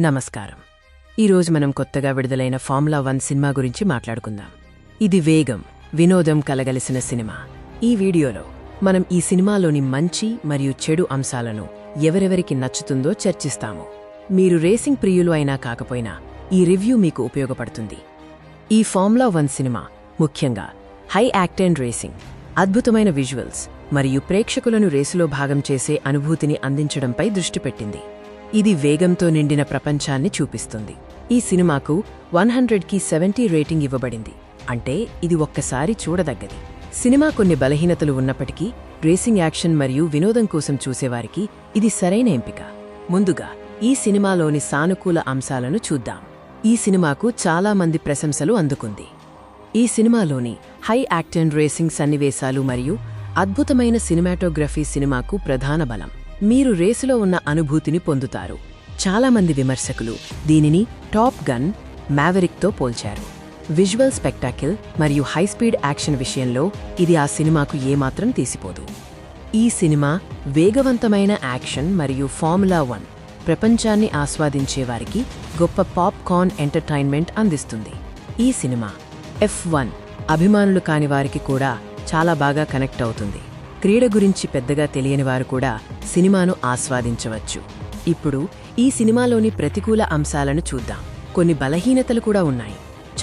నమస్కారం. ఈరోజు మనం కొత్తగా విడుదలైన ఫార్ములా వన్ సినిమా గురించి మాట్లాడుకుందాం. ఇది వేగం వినోదం కలగలిసిన సినిమా. ఈ వీడియోలో మనం ఈ సినిమాలోని మంచి మరియు చెడు అంశాలను ఎవరెవరికి నచ్చుతుందో చర్చిస్తాము. మీరు రేసింగ్ ప్రియులు అయినా కాకపోయినా ఈ రివ్యూ మీకు ఉపయోగపడుతుంది. ఈ ఫార్ములా వన్ సినిమా ముఖ్యంగా హై యాక్టెండ్ రేసింగ్ అద్భుతమైన విజువల్స్ మరియు ప్రేక్షకులను రేసులో భాగం చేసే అనుభూతిని అందించడంపై దృష్టి పెట్టింది. ఇది వేగంతో నిండిన ప్రపంచాన్ని చూపిస్తుంది. ఈ సినిమాకు వన్ హండ్రెడ్కి సెవెంటీ రేటింగ్ ఇవ్వబడింది. అంటే ఇది ఒక్కసారి చూడదగ్గది. సినిమా కొన్ని బలహీనతలు ఉన్నప్పటికీ రేసింగ్ యాక్షన్ మరియు వినోదం కోసం చూసేవారికి ఇది సరైన ఎంపిక. ముందుగా ఈ సినిమాలోని సానుకూల అంశాలను చూద్దాం. ఈ సినిమాకు చాలామంది ప్రశంసలు అందుకుంది. ఈ సినిమాలోని హై యాక్టెన్ రేసింగ్ సన్నివేశాలు మరియు అద్భుతమైన సినిమాటోగ్రఫీ సినిమాకు ప్రధాన బలం. మీరు రేసులో ఉన్న అనుభూతిని పొందుతారు. చాలామంది విమర్శకులు దీనిని టాప్ గన్ మ్యావరిక్తో పోల్చారు. విజువల్ స్పెక్టాకిల్ మరియు హైస్పీడ్ యాక్షన్ విషయంలో ఇది ఆ సినిమాకు ఏమాత్రం తీసిపోదు. ఈ సినిమా వేగవంతమైన యాక్షన్ మరియు ఫార్ములా వన్ ప్రపంచాన్ని ఆస్వాదించేవారికి గొప్ప పాప్కార్న్ ఎంటర్టైన్మెంట్ అందిస్తుంది. ఈ సినిమా ఎఫ్ వన్ అభిమానులు కాని వారికి కూడా చాలా బాగా కనెక్ట్ అవుతుంది. క్రీడ గురించి పెద్దగా తెలియని వారు కూడా సినిమాను ఆస్వాదించవచ్చు. ఇప్పుడు ఈ సినిమాలోని ప్రతికూల అంశాలను చూద్దాం. కొన్ని బలహీనతలు కూడా ఉన్నాయి.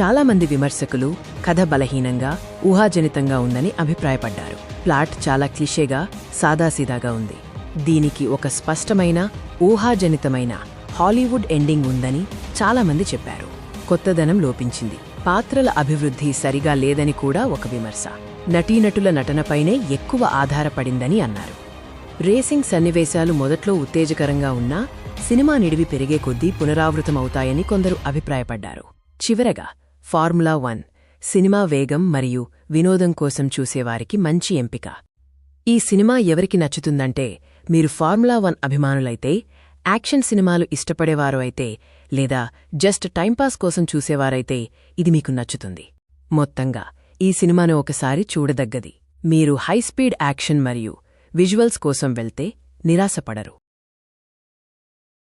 చాలామంది విమర్శకులు కథ బలహీనంగా ఊహాజనితంగా ఉందని అభిప్రాయపడ్డారు. ప్లాట్ చాలా క్లిషేగా సాదాసీదాగా ఉంది. దీనికి ఒక స్పష్టమైన ఊహాజనితమైన హాలీవుడ్ ఎండింగ్ ఉందని చాలామంది చెప్పారు. కొత్తదనం లోపించింది. పాత్రల అభివృద్ధి సరిగా లేదని కూడా ఒక విమర్శ. నటీనటుల నటనపైనే ఎక్కువ ఆధారపడిందని అన్నారు. రేసింగ్ సన్నివేశాలు మొదట్లో ఉత్తేజకరంగా ఉన్నా సినిమా నిడివి పెరిగే కొద్దీ పునరావృతమవుతాయని కొందరు అభిప్రాయపడ్డారు. చివరగా ఫార్ములా వన్ సినిమా వేగం మరియు వినోదం కోసం చూసేవారికి మంచి ఎంపిక. ఈ సినిమా ఎవరికి నచ్చుతుందంటే మీరు ఫార్ములా వన్ అభిమానులైతే యాక్షన్ సినిమాలు ఇష్టపడేవారు అయితే లేదా జస్ట్ టైంపాస్ కోసం చూసేవారైతే ఇది మీకు నచ్చుతుంది. మొత్తంగా ఈ సినిమాను ఒకసారి చూడదగ్గది. మీరు హైస్పీడ్ యాక్షన్ మరియు విజువల్స్ కోసం వెళ్తే నిరాశపడరు.